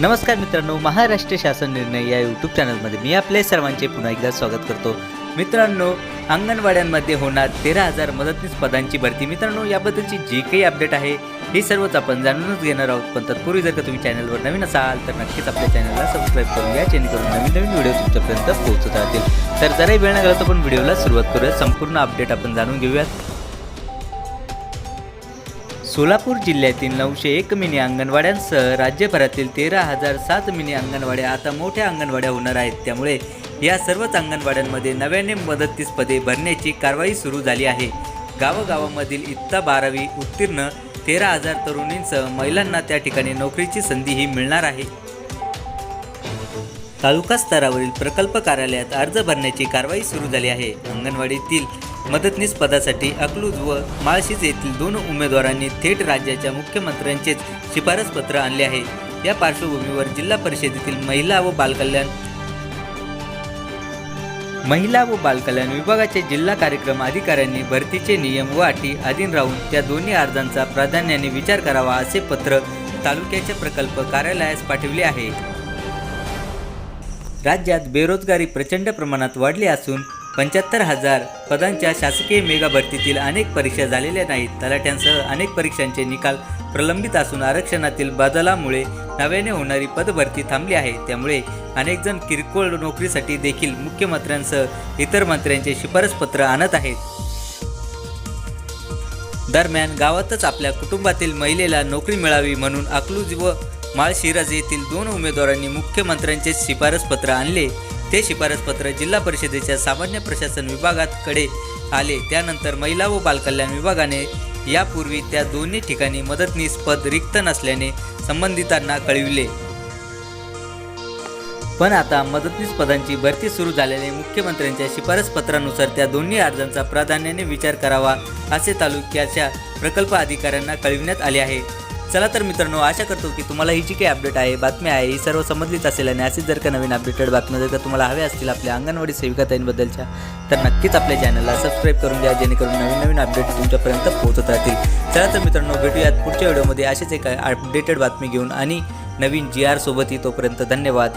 नमस्कार मित्रांनो महाराष्ट्र शासन निर्णय या यूट्यूब चॅनलमध्ये मी आपले सर्वांचे पुन्हा एकदा स्वागत करतो. मित्रांनो अंगणवाड्यांमध्ये होणार तेरा हजार मदतनीस पदांची भरती. मित्रांनो याबद्दलची जी काही अपडेट आहे हे सर्वच आपण जाणूनच घेणार आहोत. पण तत्पूर्वी जर का तुम्ही चॅनलवर नवीन असाल तर नक्कीच आपल्या चॅनलला सबस्क्राईब करून घ्या जेणेकरून नवीन नवीन व्हिडिओ तुमच्यापर्यंत पोहोचत राहतील. तर जराही वेळ न घालवता आपण व्हिडिओला सुरुवात करूया. संपूर्ण अपडेट आपण जाणून घेऊयात. सोलापूर जिल्ह्यातील नऊशे एक मिनी अंगणवाड्यांसह राज्यभरातील तेरा हजार सात मिनी अंगणवाड्या आता मोठ्या अंगणवाड्या होणार आहेत. त्यामुळे या सर्वच अंगणवाड्यांमध्ये नव्याने मदतीस पदे भरण्याची कारवाई सुरू झाली आहे. गावोगावामधील इत्ता बारावी उत्तीर्ण तेरा हजार तरुणींसह महिलांना त्या ठिकाणी नोकरीची संधीही मिळणार आहे. तालुका स्तरावरील प्रकल्प कार्यालयात अर्ज भरण्याची कारवाई सुरू झाली आहे. अंगणवाडीतील मदतनीस पदासाठी अकलूज व माळशिज येथील दोन उमेदवारांनी थेट राज्याच्या मुख्यमंत्र्यांचेच शिफारस पत्र आणले आहे. या पार्श्वभूमीवर जिल्हा परिषदेतील महिला व बालकल्याण महिला व बालकल्याण विभागाचे जिल्हा कार्यक्रम अधिकाऱ्यांनी भरतीचे नियम व अटी अधीन राहून त्या दोन्ही अर्जांचा प्राधान्याने विचार करावा असे पत्र तालुक्याच्या प्रकल्प कार्यालयास पाठविले आहे. राज्यात बेरोजगारी प्रचंड प्रमाणात वाढली असून पंच्याहत्तर हजार पदांच्या शासकीय मेगा भरतीतील अनेक परीक्षा झालेल्या नाहीत. तलाट्यांसह अनेक परीक्षांचे निकाल प्रलंबित असून आरक्षणातील बदलामुळे नव्याने होणारी पदभरती थांबली आहे. त्यामुळे अनेकजण किरकोळ नोकरीसाठी देखील मुख्यमंत्र्यांसह इतर मंत्र्यांचे शिफारसपत्र आणत आहेत. दरम्यान गावातच आपल्या कुटुंबातील महिलेला नोकरी मिळावी म्हणून अकलूज व माळशिराज येथील दोन उमेदवारांनी मुख्यमंत्र्यांचे शिफारसपत्र आणले. ते शिफारसपत्र जिल्हा परिषदेच्या सामान्य प्रशासन विभागाकडे आले. त्यानंतर महिला व बालकल्याण विभागाने यापूर्वी त्या दोन्ही ठिकाणी मदतनीस पद रिक्त नसल्याने संबंधितांना कळविले. पण आता मदतनीस पदांची भरती सुरू झाल्याने मुख्यमंत्र्यांच्या शिफारसपत्रानुसार त्या दोन्ही अर्जांचा प्राधान्याने विचार करावा असे तालुक्याच्या प्रकल्प अधिकाऱ्यांना कळविण्यात आले आहे. चला तर मित्रांनो आशा करतो की तुम्हाला ही जी काही अपडेट आहे बातमी आहे ही सर्व समजलीच असेल आणि अशीच जर का नवीन अपडेटेड बातम्या जर का तुम्हाला हव्या असतील आपल्या अंगणवाडी सेविकाताईंबद्दलच्या तर नक्कीच आपल्या चॅनलला सबस्क्राईब करून घ्या जेणेकरून नवीन नवीन अपडेट तुमच्यापर्यंत पोहोचत राहतील. चला तर मित्रांनो भेटूयात पुढच्या व्हिडिओमध्ये असेच एक अपडेटेड बातमी घेऊन आणि नवीन जी आरसोबतही तोपर्यंत धन्यवाद.